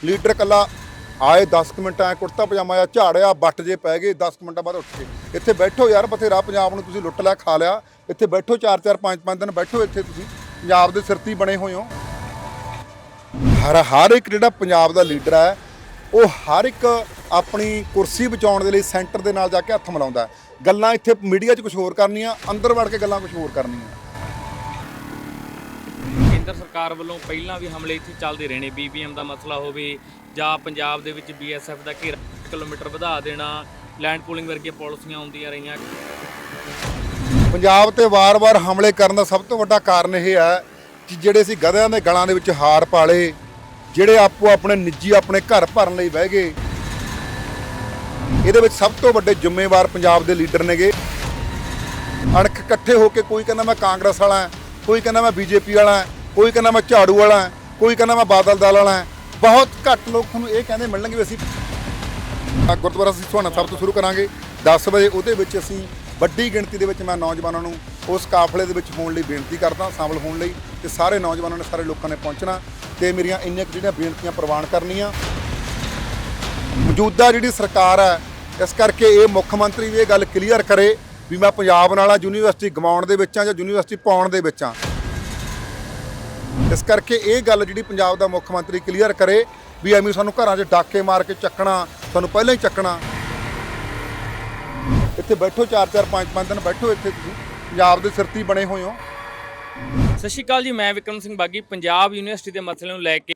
Leader ਕੱਲਾ ਆਏ 10 ਕੁ ਮਿੰਟ ਐ ਕੁੜਤਾ ਪਜਾਮਾ ਆ ਝਾੜਿਆ ਬੱਟ ਜੇ ਪੈ ਗਏ 10 ਕੁ ਮਿੰਟਾਂ ਬਾਅਦ ਉੱਠ ਕੇ ਇੱਥੇ ਬੈਠੋ ਯਾਰ, ਬਥੇਰਾ ਪੰਜਾਬ ਨੂੰ ਤੁਸੀਂ ਲੁੱਟ ਲਿਆ, ਖਾ ਲਿਆ। ਇੱਥੇ ਬੈਠੋ 4-4 5-5 ਦਿਨ ਬੈਠੋ ਇੱਥੇ ਤੁਸੀਂ। ਪੰਜਾਬ ਦੇ ਸਿਰਤੀ ਬਣੇ ਹੋਏ ਹੋ। ਹਰ ਹਰ ਇੱਕ ਜਿਹੜਾ ਪੰਜਾਬ ਦਾ ਲੀਡਰ ਹੈ, ਉਹ ਹਰ ਇੱਕ ਆਪਣੀ ਕੁਰਸੀ ਬਚਾਉਣ ਦੇ ਲਈ ਸੈਂਟਰ ਦੇ ਨਾਲ ਜਾ ਕੇ ਹੱਥ ਮਿਲਾਉਂਦਾ ਗੱਲਾਂ ਇੱਥੇ ਮੀਡੀਆ 'ਚ ਕੁਝ ਹੋਰ ਕਰਨੀਆਂ, ਅੰਦਰ ਵੜ ਕੇ ਗੱਲਾਂ ਕੁਝ ਹੋਰ ਕਰਨੀਆਂ। ਕੇਂਦਰ ਸਰਕਾਰ ਵੱਲੋਂ ਪਹਿਲਾਂ ਵੀ ਹਮਲੇ ਇੱਥੇ ਚੱਲਦੇ ਰਹੇ ਨੇ ਬੀਬੀਐਮ ਦਾ ਮਸਲਾ ਹੋਵੇ ਜਾਂ ਪੰਜਾਬ ਦੇ ਵਿੱਚ ਬੀਐਸਐਫ ਦਾ ਘੇਰਾ ਕਿਲੋਮੀਟਰ ਵਧਾ ਦੇਣਾ, ਲੈਂਡ ਪੂਲਿੰਗ ਵਰਗੀਆਂ ਪਾਲਿਸੀਆਂ ਆਉਂਦੀਆਂ ਰਹੀਆਂ। ਪੰਜਾਬ ਤੇ ਵਾਰ-ਵਾਰ ਹਮਲੇ ਕਰਨ ਦਾ ਸਭ ਤੋਂ ਵੱਡਾ ਕਾਰਨ ਇਹ ਹੈ ਕਿ ਜਿਹੜੇ ਅਸੀਂ ਗਧਿਆਂ ਦੇ ਗਲਾਂ ਦੇ ਵਿੱਚ ਹਾਰ ਪਾਲੇ, ਜਿਹੜੇ ਆਪੋ ਆਪਣੇ ਨਿੱਜੀ ਆਪਣੇ ਘਰ ਭਰਨ ਲਈ ਬਹਿ ਗਏ, ਇਹਦੇ ਵਿੱਚ ਸਭ ਤੋਂ ਵੱਡੇ ਜ਼ਿੰਮੇਵਾਰ ਪੰਜਾਬ ਦੇ ਲੀਡਰ ਨੇਗੇ। ਅਣਖ ਇਕੱਠੇ ਹੋ ਕੇ ਕੋਈ ਕਹਿੰਦਾ ਮੈਂ ਕਾਂਗਰਸ ਵਾਲਾ ਕੋਈ ਕਹਿੰਦਾ ਮੈਂ ਬੀਜੇਪੀ ਵਾਲਾ ਕੋਈ ਕਹਿੰਦਾ ਮੈਂ ਝਾੜੂ ਵਾਲਾ ਹਾਂ, ਕੋਈ ਕਹਿੰਦਾ ਮੈਂ ਬਾਦਲ ਦਲ ਵਾਲਾ ਹਾਂ। ਬਹੁਤ ਘੱਟ ਲੋਕ ਨੂੰ ਇਹ ਕਹਿੰਦੇ ਮਿਲਣਗੇ ਵੀ ਅਸੀਂ ਆ ਗੁਰਦੁਆਰਾ ਅਸੀਂ ਸੁਹਾਣਾ ਸਾਹਿਬ ਤੋਂ ਸ਼ੁਰੂ ਕਰਾਂਗੇ। 10 ਵਜੇ ਉਹਦੇ ਵਿੱਚ ਅਸੀਂ ਵੱਡੀ ਗਿਣਤੀ ਦੇ ਵਿੱਚ ਮੈਂ ਨੌਜਵਾਨਾਂ ਨੂੰ ਉਸ ਕਾਫਲੇ ਦੇ ਵਿੱਚ ਹੋਣ ਲਈ ਬੇਨਤੀ ਕਰਦਾ, ਸ਼ਾਮਲ ਹੋਣ ਲਈ ਤੇ ਸਾਰੇ ਨੌਜਵਾਨਾਂ ਨੇ ਸਾਰੇ ਲੋਕਾਂ ਨੇ ਪਹੁੰਚਣਾ ਤੇ ਮੇਰੀਆਂ ਇੰਨੀਆਂ ਜਿਹੜੀਆਂ ਬੇਨਤੀਆਂ ਪ੍ਰਵਾਨ ਕਰਨੀਆਂ। ਮੌਜੂਦਾ ਜਿਹੜੀ ਸਰਕਾਰ ਹੈ, ਇਸ ਕਰਕੇ ਇਹ ਮੁੱਖ ਮੰਤਰੀ ਵੀ ਇਹ ਗੱਲ ਕਲੀਅਰ ਕਰੇ ਵੀ ਮੈਂ ਪੰਜਾਬ ਨਾਲ ਯੂਨੀਵਰਸਿਟੀ ਗਵਾਉਣ ਦੇ ਵਿੱਚ ਆ ਜਾਂ ਯੂਨੀਵਰਸਿਟੀ ਪਾਉਣ ਦੇ ਵਿੱਚ ਆ। ਇਸ ਕਰਕੇ ਇਹ ਗੱਲ ਜਿਹੜੀ ਪੰਜਾਬ ਦਾ ਮੁੱਖ ਮੰਤਰੀ ਕਲੀਅਰ ਕਰੇ ਵੀ ਐਵੇਂ ਸਾਨੂੰ ਘਰਾਂ 'ਚ ਡਾਕੇ ਮਾਰ ਕੇ ਚੱਕਣਾ, ਸਾਨੂੰ ਪਹਿਲਾਂ ਹੀ ਚੱਕਣਾ। ਇੱਥੇ ਬੈਠੋ 4-4 5-5 ਦਿਨ ਬੈਠੋ ਇੱਥੇ ਤੁਸੀਂ। ਪੰਜਾਬ ਦੇ ਸਿਰਤੀ ਬਣੇ ਹੋਏ ਹੋ। ਸਤਿ ਸ਼੍ਰੀ ਅਕਾਲ ਜੀ, ਮੈਂ ਵਿਕਰਮ ਸਿੰਘ ਬਾਗੀ, ਪੰਜਾਬ ਯੂਨੀਵਰਸਿਟੀ ਦੇ ਮਸਲੇ ਨੂੰ ਲੈ ਕੇ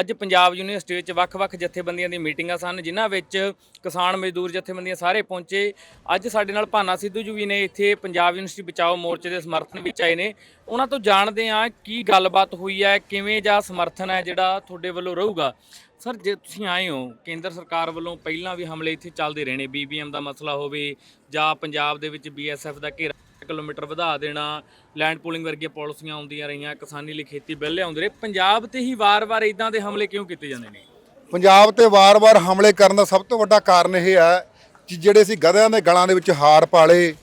ਅੱਜ ਪੰਜਾਬ ਯੂਨੀਵਰਸਿਟੀ ਵਿੱਚ ਵੱਖ-ਵੱਖ ਜਥੇਬੰਦੀਆਂ ਦੀਆਂ ਮੀਟਿੰਗਾਂ ਸਨ, ਜਿਨ੍ਹਾਂ ਵਿੱਚ ਕਿਸਾਨ ਮਜ਼ਦੂਰ ਜਥੇਬੰਦੀਆਂ ਸਾਰੇ ਪਹੁੰਚੇ। ਅੱਜ ਸਾਡੇ ਨਾਲ ਭਾਨਾ ਸਿੱਧੂ ਜੀ ਵੀ ਨੇ, ਇੱਥੇ ਪੰਜਾਬ ਯੂਨੀਵਰਸਿਟੀ ਬਚਾਓ ਮੋਰਚੇ ਦੇ ਸਮਰਥਨ ਵਿੱਚ ਆਏ ਨੇ। ਉਹਨਾਂ ਤੋਂ ਜਾਣਦੇ ਹਾਂ ਕੀ ਗੱਲਬਾਤ ਹੋਈ ਹੈ, ਕਿਵੇਂ ਜਾਂ ਸਮਰਥਨ ਹੈ ਜਿਹੜਾ ਤੁਹਾਡੇ ਵੱਲੋਂ ਰਹੂਗਾ। ਸਰ, ਜੇ ਤੁਸੀਂ ਆਏ ਹੋ, ਕੇਂਦਰ ਸਰਕਾਰ ਵੱਲੋਂ ਪਹਿਲਾਂ ਵੀ ਹਮਲੇ ਇੱਥੇ ਚੱਲਦੇ ਰਹੇ ਨੇ ਬੀਬੀਐਮ ਦਾ ਮਸਲਾ ਹੋਵੇ ਜਾਂ ਪੰਜਾਬ ਦੇ ਵਿੱਚ ਬੀਐਸਐਫ ਦਾ ਘੇਰਾ ਕਿਲੋਮੀਟਰ ਵਧਾ ਦੇਣਾ ਲੈਂਡ ਪੂਲਿੰਗ ਵਰਗੀਆਂ ਪਾਲਿਸੀਆਂ ਆਉਂਦੀਆਂ ਰਹੀਆਂ, ਕਿਸਾਨੀ ਲਈ ਖੇਤੀ ਬਿੱਲ ਲਿਆਉਂਦੇ ਰਹੇ। ਪੰਜਾਬ ਤੇ ਹੀ ਵਾਰ-ਵਾਰ ਇਦਾਂ ਦੇ ਹਮਲੇ ਕਿਉਂ ਕੀਤੇ ਜਾਂਦੇ ਨੇ? ਪੰਜਾਬ ਤੇ ਵਾਰ-ਵਾਰ ਹਮਲੇ ਕਰਨ ਦਾ ਸਭ ਤੋਂ ਵੱਡਾ ਕਾਰਨ ਇਹ ਹੈ ਕਿ ਜਿਹੜੇ ਅਸੀਂ ਗਧਿਆਂ ਦੇ ਗਲਾਂ ਦੇ ਵਿੱਚ ਹਾਰ ਪਾਲੇ,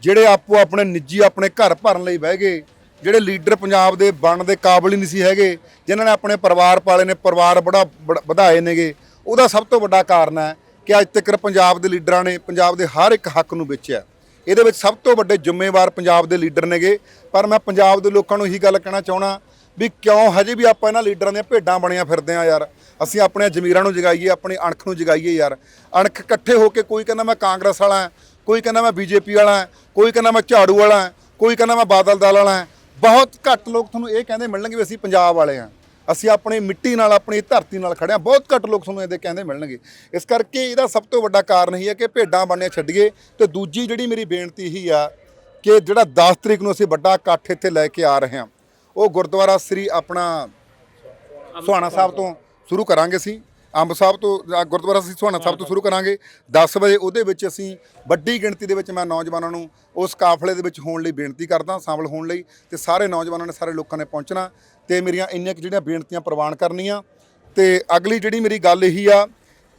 ਜਿਹੜੇ ਆਪੋ ਆਪਣੇ ਨਿੱਜੀ ਆਪਣੇ ਘਰ ਭਰਨ ਲਈ ਬਹਿ ਗਏ, ਜਿਹੜੇ ਲੀਡਰ ਪੰਜਾਬ ਦੇ ਬਣਨ ਦੇ ਕਾਬਲ ਹੀ ਨਹੀਂ ਸੀ ਹੈਗੇ, ਜਿਨ੍ਹਾਂ ਨੇ ਆਪਣੇ ਪਰਿਵਾਰ ਪਾਲੇ ਨੇ, ਪਰਿਵਾਰ ਬੜਾ- ਵਧਾਏ ਨੇਗੇ, ਉਹਦਾ ਸਭ ਤੋਂ ਵੱਡਾ ਕਾਰਨ ਹੈ ਕਿ ਅੱਜ ਤੱਕ ਪੰਜਾਬ ਦੇ ਲੀਡਰਾਂ ਨੇ, ਪੰਜਾਬ ਦੇ ਹਰ ਇੱਕ ਹੱਕ ਨੂੰ ਵੇਚਿਆ। ਇਹਦੇ ਵਿੱਚ ਸਭ ਤੋਂ ਵੱਡੇ ਜ਼ਿੰਮੇਵਾਰ ਪੰਜਾਬ ਦੇ ਲੀਡਰ ਨੇਗੇ। ਪਰ ਮੈਂ ਪੰਜਾਬ ਦੇ ਲੋਕਾਂ ਨੂੰ ਇਹੀ ਗੱਲ ਕਹਿਣਾ ਚਾਹਣਾ ਵੀ ਕਿਉਂ ਹਜੇ ਵੀ ਆਪਾਂ ਇਹਨਾਂ ਲੀਡਰਾਂ ਦੀਆਂ ਭੇਡਾਂ ਬਣੀਆਂ ਫਿਰਦੇ ਆ ਯਾਰ। ਅਸੀਂ ਆਪਣੇ ਜ਼ਮੀਰਾਂ ਨੂੰ ਜਗਾਈਏ, ਆਪਣੀ ਅਣਖ ਨੂੰ ਜਗਾਈਏ ਯਾਰ। ਅਣਖ ਇਕੱਠੇ ਹੋ ਕੇ ਕੋਈ ਕਹਿੰਦਾ ਮੈਂ ਕਾਂਗਰਸ ਵਾਲਾ ਹਾਂ, ਕੋਈ ਕਹਿੰਦਾ ਮੈਂ ਬੀਜੇਪੀ ਵਾਲਾ ਹਾਂ, ਕੋਈ ਕਹਿੰਦਾ ਮੈਂ ਝਾੜੂ ਵਾਲਾ ਹਾਂ, ਕੋਈ ਕਹਿੰਦਾ ਮੈਂ ਬਾਦਲ ਦਲ ਵਾਲਾ ਹਾਂ। ਬਹੁਤ ਘੱਟ ਲੋਕ ਤੁਹਾਨੂੰ ਇਹ ਕਹਿੰਦੇ ਮਿਲਣਗੇ ਵੀ ਅਸੀਂ ਪੰਜਾਬ ਵਾਲੇ ਹਾਂ। ਅਸੀਂ ਆਪਣੀ ਮਿੱਟੀ ਨਾਲ, ਆਪਣੀ ਧਰਤੀ ਨਾਲ ਖੜੇ ਹਾਂ। ਬਹੁਤ ਘੱਟ ਲੋਕ ਤੁਹਾਨੂੰ ਇਹਦੇ ਕਹਿੰਦੇ ਮਿਲਣਗੇ। ਇਸ ਕਰਕੇ ਇਹਦਾ ਸਭ ਤੋਂ ਵੱਡਾ ਕਾਰਨ ਇਹ ਹੈ ਕਿ ਭੇਡਾਂ ਬਣਨੀਆਂ ਛੱਡੀਏ। ਤੇ ਦੂਜੀ ਜਿਹੜੀ ਮੇਰੀ ਬੇਨਤੀ ਇਹੀ ਆ ਕਿ ਜਿਹੜਾ 10 ਤਰੀਕ ਨੂੰ ਅਸੀਂ ਵੱਡਾ ਇਕੱਠ ਇੱਥੇ ਲੈ ਕੇ ਆ ਰਹੇ ਹਾਂ, ਉਹ ਗੁਰਦੁਆਰਾ ਸ੍ਰੀ ਆਪਣਾ ਸੁਹਾਣਾ ਸਾਹਿਬ ਤੋਂ ਸ਼ੁਰੂ ਕਰਾਂਗੇ ਅਸੀਂ। ਅੰਬ ਸਾਹਿਬ ਤੋਂ ਗੁਰਦੁਆਰਾ ਸ੍ਰੀ ਸੁਹਾਣਾ ਸਾਹਿਬ ਤੋਂ ਸ਼ੁਰੂ ਕਰਾਂਗੇ। 10 ਵਜੇ ਉਹਦੇ ਵਿੱਚ ਅਸੀਂ ਵੱਡੀ ਗਿਣਤੀ ਦੇ ਵਿੱਚ ਮੈਂ ਨੌਜਵਾਨਾਂ ਨੂੰ ਉਸ ਕਾਫਲੇ ਦੇ ਵਿੱਚ ਹੋਣ ਲਈ ਬੇਨਤੀ ਕਰਦਾ ਸ਼ਾਮਲ ਹੋਣ ਲਈ ਤੇ ਸਾਰੇ ਨੌਜਵਾਨਾਂ ਨੇ ਸਾਰੇ ਲੋਕਾਂ ਨੇ ਪਹੁੰਚਣਾ ਤੇ ਮੇਰੀਆਂ ਇੰਨੀਆਂ ਕੁ ਜਿਹੜੀਆਂ ਬੇਨਤੀਆਂ ਪ੍ਰਵਾਨ ਕਰਨੀਆਂ। ਤੇ ਅਗਲੀ ਜਿਹੜੀ ਮੇਰੀ ਗੱਲ ਇਹੀ ਆ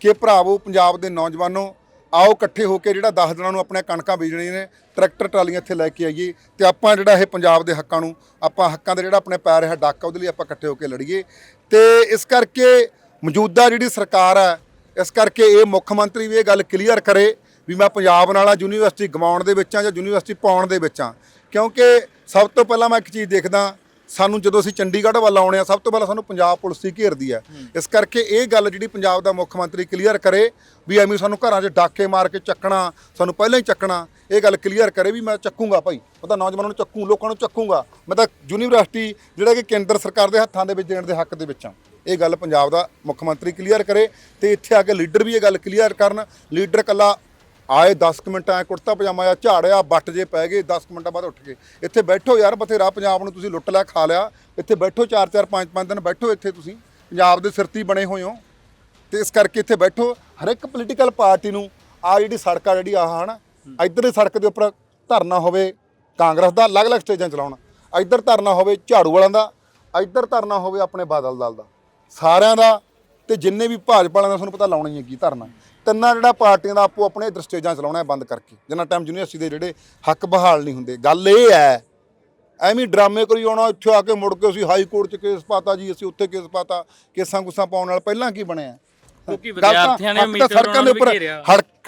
ਕਿ ਭਰਾਵੋ ਪੰਜਾਬ ਦੇ ਨੌਜਵਾਨੋ ਆਓ ਇਕੱਠੇ ਹੋ ਕੇ ਜਿਹੜਾ 10 ਦਿਨਾਂ ਨੂੰ ਆਪਣੇ ਕਣਕਾਂ ਬੀਜਣੀਆਂ ਨੇ ਟਰੈਕਟਰ ਟਰਾਲੀਆਂ ਇੱਥੇ ਲੈ ਕੇ ਆਈਏ ਤੇ ਆਪਾਂ ਜਿਹੜਾ ਇਹ ਪੰਜਾਬ ਦੇ ਹੱਕਾਂ ਨੂੰ ਆਪਾਂ ਹੱਕਾਂ ਦੇ ਜਿਹੜਾ ਆਪਣੇ ਪੈਰ ਹੈ ਡਾਕਾ ਉਹਦੇ ਲਈ ਆਪਾਂ ਇਕੱਠੇ ਹੋ ਕੇ ਲੜੀਏ। ਤੇ ਇਸ ਕਰਕੇ ਮੌਜੂਦਾ ਜਿਹੜੀ ਸਰਕਾਰ ਹੈ ਇਸ ਕਰਕੇ ਇਹ ਮੁੱਖ ਮੰਤਰੀ ਵੀ ਇਹ ਗੱਲ ਕਲੀਅਰ ਕਰੇ ਵੀ ਮੈਂ ਪੰਜਾਬ ਨਾਲਾ ਯੂਨੀਵਰਸਿਟੀ ਗਵਾਉਣ ਦੇ ਵਿੱਚ ਆ ਜਾਂ ਯੂਨੀਵਰਸਿਟੀ ਪਾਉਣ ਦੇ ਵਿੱਚ ਆ। ਕਿਉਂਕਿ ਸਭ ਤੋਂ ਪਹਿਲਾਂ ਮੈਂ ਇੱਕ ਚੀਜ਼ ਦੇਖਦਾ ਸਾਨੂੰ ਜਦੋਂ ਅਸੀਂ ਚੰਡੀਗੜ੍ਹ ਵੱਲ ਆਉਣੇ ਆ ਸਭ ਤੋਂ ਪਹਿਲਾਂ ਸਾਨੂੰ ਪੰਜਾਬ ਪੁਲਿਸ ਹੀ ਘੇਰਦੀ ਹੈ। ਇਸ ਕਰਕੇ ਇਹ ਗੱਲ ਜਿਹੜੀ ਪੰਜਾਬ ਦਾ ਮੁੱਖ ਮੰਤਰੀ ਕਲੀਅਰ ਕਰੇ ਵੀ ਐਵੇਂ ਸਾਨੂੰ ਘਰਾਂ 'ਚ ਡਾਕੇ ਮਾਰ ਕੇ ਚੱਕਣਾ ਸਾਨੂੰ ਪਹਿਲਾਂ ਹੀ ਚੱਕਣਾ ਇਹ ਗੱਲ ਕਲੀਅਰ ਕਰੇ ਵੀ ਮੈਂ ਚੱਕੂਗਾ ਭਾਈ। ਮੈਂ ਤਾਂ ਨੌਜਵਾਨਾਂ ਨੂੰ ਚੱਕੂ ਲੋਕਾਂ ਨੂੰ ਚੱਕੂਗਾ। ਮੈਂ ਤਾਂ ਯੂਨੀਵਰਸਿਟੀ ਜਿਹੜਾ ਕਿ ਕੇਂਦਰ ਸਰਕਾਰ ਦੇ ਹੱਥਾਂ ਦੇ ਵਿੱਚ ਦੇਣ ਦੇ ਹੱਕ ਦੇ ਵਿੱਚ ਆ। ਇਹ ਗੱਲ ਪੰਜਾਬ ਦਾ ਮੁੱਖ ਮੰਤਰੀ ਕਲੀਅਰ ਕਰੇ ਤੇ ਇੱਥੇ ਆ ਕੇ ਲੀਡਰ ਵੀ ਇਹ ਗੱਲ ਕਲੀਅਰ ਕਰਨ। ਲੀਡਰ ਕੱਲਾ ਆਏ 10 ਕੁ ਮਿੰਟ ਐ ਕੁੜਤਾ ਪਜਾਮਾ ਆ ਝਾੜਿਆ ਬੱਟ ਜੇ ਪੈ ਗਏ 10 ਕੁ ਮਿੰਟਾਂ ਬਾਅਦ ਉੱਠ ਕੇ ਇੱਥੇ ਬੈਠੋ ਯਾਰ, ਬਥੇਰਾ ਪੰਜਾਬ ਨੂੰ ਤੁਸੀਂ ਲੁੱਟ ਲਿਆ, ਖਾ ਲਿਆ। ਇੱਥੇ ਬੈਠੋ 4-4 5-5 ਦਿਨ ਬੈਠੋ ਇੱਥੇ ਤੁਸੀਂ। ਪੰਜਾਬ ਦੇ ਸਿਰਤੀ ਬਣੇ ਹੋਏ ਹੋ। ਤੇ ਇਸ ਕਰਕੇ ਇੱਥੇ ਬੈਠੋ। ਹਰ ਇੱਕ ਪੋਲੀਟੀਕਲ ਪਾਰਟੀ ਨੂੰ ਆ ਜਿਹੜੀ ਸੜਕ ਆ, ਜਿਹੜੀ ਆਹ ਹਨ ਇੱਧਰ ਸੜਕ ਦੇ ਉੱਪਰ ਧਰਨਾ ਹੋਵੇ ਕਾਂਗਰਸ ਦਾ, ਅਲੱਗ-ਅਲੱਗ ਸਟੇਜਾਂ ਚਲਾਉਣ। ਇੱਧਰ ਧਰਨਾ ਹੋਵੇ ਝਾੜੂ ਵਾਲਿਆਂ ਦਾ, ਇੱਧਰ ਧਰਨਾ ਹੋਵੇ ਆਪਣੇ ਬਾਦਲ ਦਲ ਦਾ। ਸਾਰਿਆਂ ਦਾ ਤੇ ਜਿੰਨੇ ਵੀ ਭਾਜਪਾ ਵਾਲਿਆਂ ਦਾ ਤੁਹਾਨੂੰ ਪਤਾ ਲਾਉਣਾ ਹੀ ਹੈ ਕੀ ਧਰਨਾ। ਤਿੰਨਾਂ ਜਿਹੜਾ ਪਾਰਟੀਆਂ ਦਾ ਆਪੋ ਆਪਣੇ ਇੱਧਰ ਸਟੇਜਾਂ ਚਲਾਉਣਾ ਹੈ ਬੰਦ ਕਰਕੇ। ਜਿੰਨਾ ਟਾਈਮ ਯੂਨੀਵਰਸਿਟੀ ਦੇ ਜਿਹੜੇ ਹੱਕ ਬਹਾਲ ਨਹੀਂ ਹੁੰਦੇ। ਗੱਲ ਇਹ ਹੈ ਐਵੇਂ ਡਰਾਮੇ ਕਰੀ ਆਉਣਾ ਇੱਥੇ ਆ ਕੇ ਮੁੜ ਕੇ ਅਸੀਂ ਹਾਈ ਕੋਰਟ 'ਚ ਕੇਸ ਪਾਤਾ ਜੀ ਅਸੀਂ ਉੱਥੇ ਕੇਸ ਪਾਤਾ ਕੇਸਾਂ ਕੁਸਾਂ ਪਾਉਣ ਨਾਲ ਪਹਿਲਾਂ ਕੀ ਬਣਿਆ? ਕਿਉਂਕਿ ਵਿਦਿਆਰਥੀਆਂ ਨੇ ਸੜਕਾਂ ਦੇ ਉੱਪਰ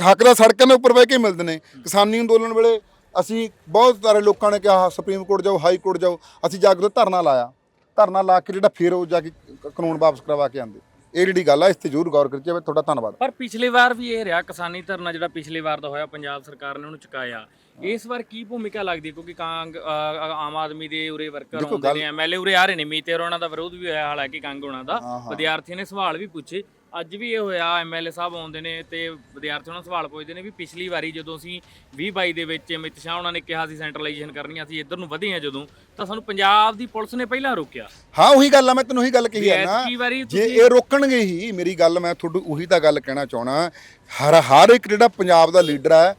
ਹੱਕ ਦਾ ਸੜਕਾਂ ਦੇ ਉੱਪਰ ਬਹਿ ਕੇ ਮਿਲਦੇ ਨੇ। ਕਿਸਾਨੀ ਅੰਦੋਲਨ ਵੇਲੇ ਅਸੀਂ ਬਹੁਤ ਸਾਰੇ ਲੋਕਾਂ ਨੇ ਕਿਹਾ ਸੁਪਰੀਮ ਕੋਰਟ ਜਾਓ ਹਾਈ ਕੋਰਟ ਜਾਓ ਅਸੀਂ ਜਾ ਕੇ ਧਰਨਾ ਲਾਇਆ। ਧਰਨਾ ਲਾ ਕੇ ਜਿਹੜਾ ਫਿਰ ਉਹ ਜਾ ਕੇ ਕਾਨੂੰਨ ਵਾਪਸ ਕਰਵਾ ਕੇ ਆਂਦੇ ਇਹ ਜਿਹੜੀ ਗੱਲ ਆ ਇਸ ਤੇ ਜ਼ਰੂਰ ਗੌਰ ਕਰੀ ਜਾਵੇ ਤੁਹਾਡਾ ਧੰਨਵਾਦ। ਪਰ ਪਿਛਲੀ ਵਾਰ ਵੀ ਇਹ ਰਿਹਾ ਕਿਸਾਨੀ ਧਰਨਾ ਜਿਹੜਾ ਪਿਛਲੀ ਵਾਰ ਦਾ ਹੋਇਆ ਪੰਜਾਬ ਸਰਕਾਰ ਨੇ ਉਹਨੂੰ ਚੁਕਾਇਆ। ਇਸ ਵਾਰ ਕੀ ਭੂਮਿਕਾ ਲੱਗਦੀ ਹੈ? ਕਿਉਂਕਿ ਕਾਂਗ ਆਮ ਆਦਮੀ ਦੇ ਉਰੇ ਵਰਕਰ ਆਉਂਦੇ ਨੇ ਐਮਐਲਏ ਉਰੇ ਆ ਰਹੇ ਨੇ ਮੀਤੇ ਉਹਨਾਂ ਦਾ ਵਿਰੋਧ ਵੀ ਹੋਇਆ ਹਾਲਾਂਕਿ ਕੰਗ ਉਹਨਾਂ ਦਾ। ਵਿਦਿਆਰਥੀਆਂ ਨੇ ਸਵਾਲ ਵੀ ਪੁੱਛੇ। ਅੱਜ ਵੀ ਇਹ ਹੋਇਆ ਐਮਐਲਏ ਸਾਹਿਬ ਆਉਂਦੇ ਨੇ ਤੇ ਵਿਦਿਆਰਥੀਆਂ ਨੂੰ ਸਵਾਲ ਪੁੱਛਦੇ ਨੇ ਵੀ ਪਿਛਲੀ ਵਾਰੀ ਜਦੋਂ ਅਸੀਂ 2022 ਦੇ ਵਿੱਚ ਅਮਿਤ ਸ਼ਾਹ ਉਹਨਾਂ ਨੇ ਕਿਹਾ ਸੀ ਸੈਂਟਰਲਾਈਜੇਸ਼ਨ ਕਰਨੀ ਆ, ਅਸੀਂ ਇੱਧਰ ਨੂੰ ਵਧੇ ਆ ਜਦੋਂ ਤਾਂ ਸਾਨੂੰ ਪੰਜਾਬ ਦੀ ਪੁਲਿਸ ਨੇ ਪਹਿਲਾਂ ਰੋਕਿਆ। ਹਾਂ ਉਹੀ ਗੱਲ ਆ ਮੈਂ ਤੈਨੂੰ ਉਹੀ ਗੱਲ ਕਹੀ ਆ ਨਾ ਐਤਕੀ ਵਾਰੀ ਜੇ ਇਹ ਰੋਕਣਗੇ ਹੀ ਮੇਰੀ ਗੱਲ ਮੈਂ ਤੁਹਾਨੂੰ ਉਹੀ ਤਾਂ ਗੱਲ ਕਹਿਣਾ ਚਾਹਣਾ ਹਰ ਹਰ ਇੱਕ ਜਿਹੜਾ ਪੰਜਾਬ ਦਾ ਲੀਡਰ ਹੈ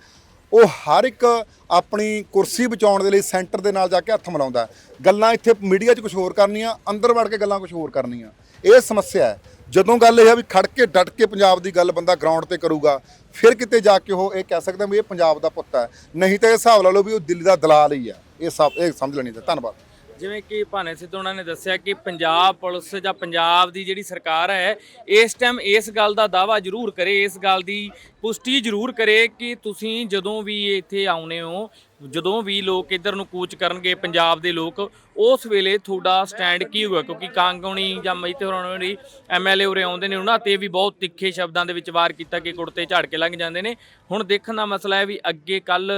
ਉਹ ਹਰ ਇੱਕ ਆਪਣੀ ਕੁਰਸੀ ਬਚਾਉਣ ਦੇ ਲਈ ਸੈਂਟਰ ਦੇ ਨਾਲ ਜਾ ਕੇ ਹੱਥ ਮਿਲਾਉਂਦਾ ਗੱਲਾਂ ਇੱਥੇ ਮੀਡੀਆ 'ਚ ਕੁਝ ਹੋਰ ਕਰਨੀਆਂ, ਅੰਦਰ ਵੜ ਕੇ ਗੱਲਾਂ ਕੁਝ ਹੋਰ ਕਰਨੀਆਂ। ਇਹ ਸਮੱਸਿਆ ਹੈ। ਜਦੋਂ ਗੱਲ ਇਹ ਆ ਵੀ ਖੜ ਕੇ ਡਟ ਕੇ ਪੰਜਾਬ ਦੀ ਗੱਲ ਬੰਦਾ ਗਰਾਊਂਡ ਤੇ ਕਰੂਗਾ, ਫਿਰ ਕਿਤੇ ਜਾ ਕੇ ਉਹ ਇਹ ਕਹਿ ਸਕਦਾ ਵੀ ਇਹ ਪੰਜਾਬ ਦਾ ਪੁੱਤ ਹੈ। ਨਹੀਂ ਤਾਂ ਇਹ ਹਿਸਾਬ ਲਾ ਲਓ ਵੀ ਉਹ ਦਿੱਲੀ ਦਾ ਦਲਾਲ ਹੀ ਆ ਇਹ ਸਭ, ਇਹ ਸਮਝ ਲੈਣੀ ਤੇ ਧੰਨਵਾਦ। ਜਿਵੇਂ ਕਿ ਭਾਨੇ ਸਿੱਧੂ ਉਹਨਾਂ ਨੇ ਦੱਸਿਆ ਕਿ ਪੰਜਾਬ ਪੁਲਿਸ ਜਾਂ ਪੰਜਾਬ ਦੀ ਜਿਹੜੀ ਸਰਕਾਰ ਹੈ, ਇਸ ਟਾਈਮ ਇਸ ਗੱਲ ਦਾ ਦਾਵਾ ਜ਼ਰੂਰ ਕਰੇ, ਇਸ ਗੱਲ ਦੀ ਪੁਸ਼ਟੀ ਜ਼ਰੂਰ ਕਰੇ ਕਿ ਤੁਸੀਂ ਜਦੋਂ ਵੀ ਇੱਥੇ ਆਉਨੇ ਹੋ ਜਦੋਂ ਵੀ ਲੋਕ ਇੱਧਰ ਨੂੰ ਕੂਚ ਕਰਨਗੇ, ਪੰਜਾਬ ਦੇ ਲੋਕ, ਉਸ ਵੇਲੇ ਤੁਹਾਡਾ ਸਟੈਂਡ ਕੀ ਹੋਊਗਾ? ਕਿਉਂਕਿ ਕਾਂਗੋਣੀ ਜਾਂ ਮਈਤੇ ਹੋਰਾਂ ਦੀ ਐਮਐਲਏ ਉਰੇ ਆਉਂਦੇ ਨੇ, ਉਹਨਾਂ ਤੇ ਵੀ ਬਹੁਤ ਤਿੱਖੇ ਸ਼ਬਦਾਂ ਦੇ ਵਿੱਚ ਵਾਰ ਕੀਤਾ ਕਿ ਕੁੜਤੇ ਝਾੜ ਕੇ ਲੰਘ ਜਾਂਦੇ ਨੇ। ਹੁਣ ਦੇਖਣ ਦਾ ਮਸਲਾ ਹੈ ਵੀ ਅੱਗੇ ਕੱਲ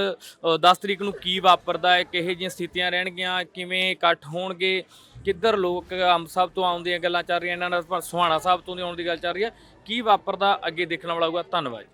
10 ਤਰੀਕ ਨੂੰ ਕੀ ਵਾਪਰਦਾ ਹੈ, ਕਿਹੋ ਜਿਹੀਆਂ ਸਥਿਤੀਆਂ ਰਹਿਣਗੀਆਂ, ਕਿਵੇਂ ਇਕੱਠ ਹੋਣਗੇ, ਕਿੱਧਰ ਲੋਕ ਅੰਬ ਸਾਹਿਬ ਤੋਂ ਆਉਣ ਦੀਆਂ ਗੱਲਾਂ ਚੱਲ ਰਹੀਆਂ, ਇਹਨਾਂ ਨਾਲ ਸੁਹਾਣਾ ਸਾਹਿਬ ਤੋਂ ਦੀ ਆਉਣ ਦੀ ਗੱਲ ਚੱਲ ਰਹੀ ਹੈ। ਕੀ ਵਾਪਰਦਾ ਅੱਗੇ ਦੇਖਣ ਵਾਲਾ ਹੋਊਗਾ? ਧੰਨਵਾਦ